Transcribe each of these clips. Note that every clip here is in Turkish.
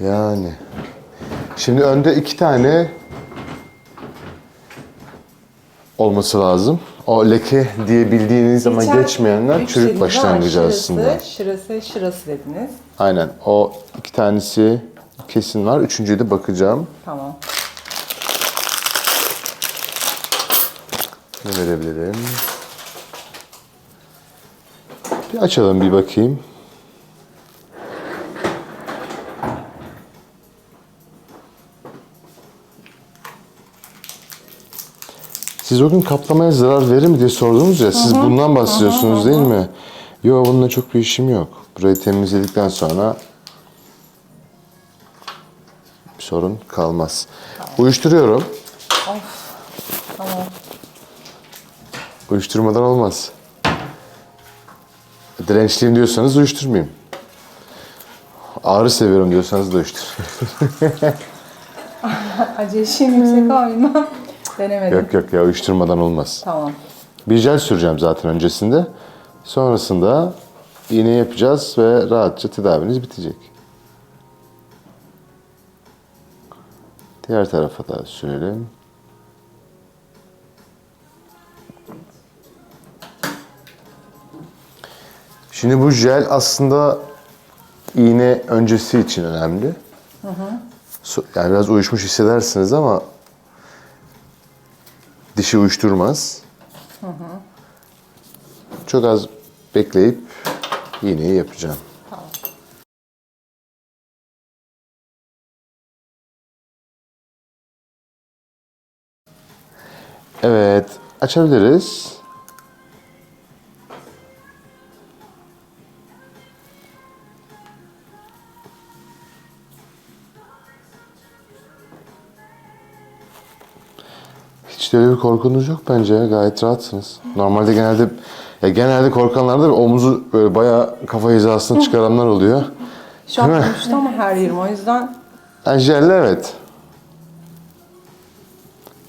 Yani. Şimdi önde iki tane olması lazım. O leke diye bildiğiniz zaman Geçen geçmeyenler üç çürük dediniz ama başlangıcı şırası, aslında. Şırası, şırası dediniz. Aynen. O iki tanesi kesin var. Üçüncüye de bakacağım. Tamam. Ne verebilirim? Bir açalım bir bakayım. Siz o gün kaplamaya zarar verir mi diye sordunuz ya. Siz bundan bahsediyorsunuz değil mi? Yok bununla çok bir işim yok. Burayı temizledikten sonra bir sorun kalmaz. Uyuşturuyorum. Tamam. Uyuşturmadan olmaz. Dirençliyim diyorsanız uyuşturmayayım. Ağrı seviyorum diyorsanız da uyuştur. Ateşim yüksek ama bilmem. Denemedim. yok yok ya uyuşturmadan olmaz. Tamam. Bir jel süreceğim zaten öncesinde. Sonrasında iğne yapacağız ve rahatça tedaviniz bitecek. Diğer tarafa da sürelim. Şimdi bu jel aslında iğne öncesi için önemli. So- Yani biraz uyuşmuş hissedersiniz ama dişi uyuşturmaz. Çok az bekleyip iğneyi yapacağım. Evet, açabiliriz. Hiç de öyle bir korkunuz yok bence ya. Gayet rahatsınız. Normalde genelde ya genelde korkanlarda bir omuzu böyle bayağı kafa hizasına çıkaranlar oluyor. Şu an Değil mi? konuştu ama her yerim o yüzden Yani evet.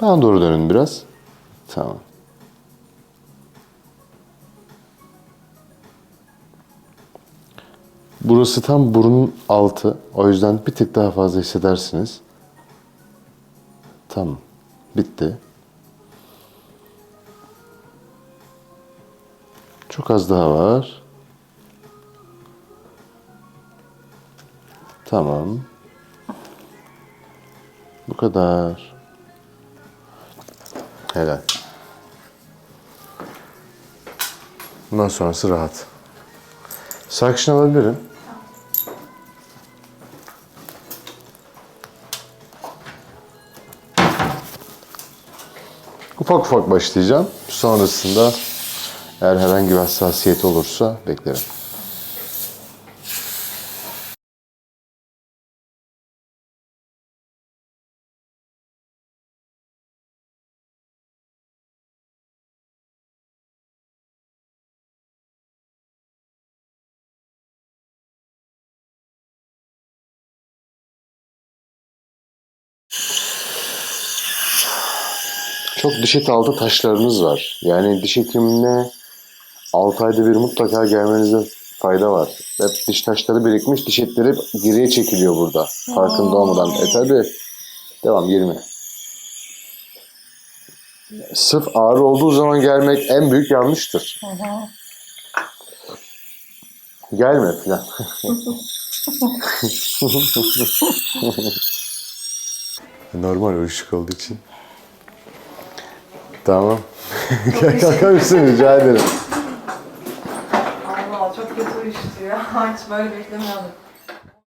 Bana doğru dönün biraz. Tamam. Burası tam burun altı. O yüzden bir tık daha fazla hissedersiniz. Tamam. Bitti. Çok az daha var. Tamam. Bu kadar. Helal. Bundan sonrası rahat. Sakin alabilirim. Ufak ufak başlayacağım. Sonrasında eğer herhangi bir hassasiyet olursa beklerim. Çok diş eti altı taşlarınız var. Yani diş hekimine 6 ayda bir mutlaka gelmenize fayda var. Hep diş taşları birikmiş, diş etleri hep geriye çekiliyor burada. Farkında olmadan. E tabi. Devam 20. Sırf ağrı olduğu zaman gelmek en büyük yanlıştır. Gelme filan. Normal uyuşuk olduğu için. Tamam. Gel kalkar mısın rica ederim. Allah çok kötü uyuştu ya. Hiç böyle beklemiyordum.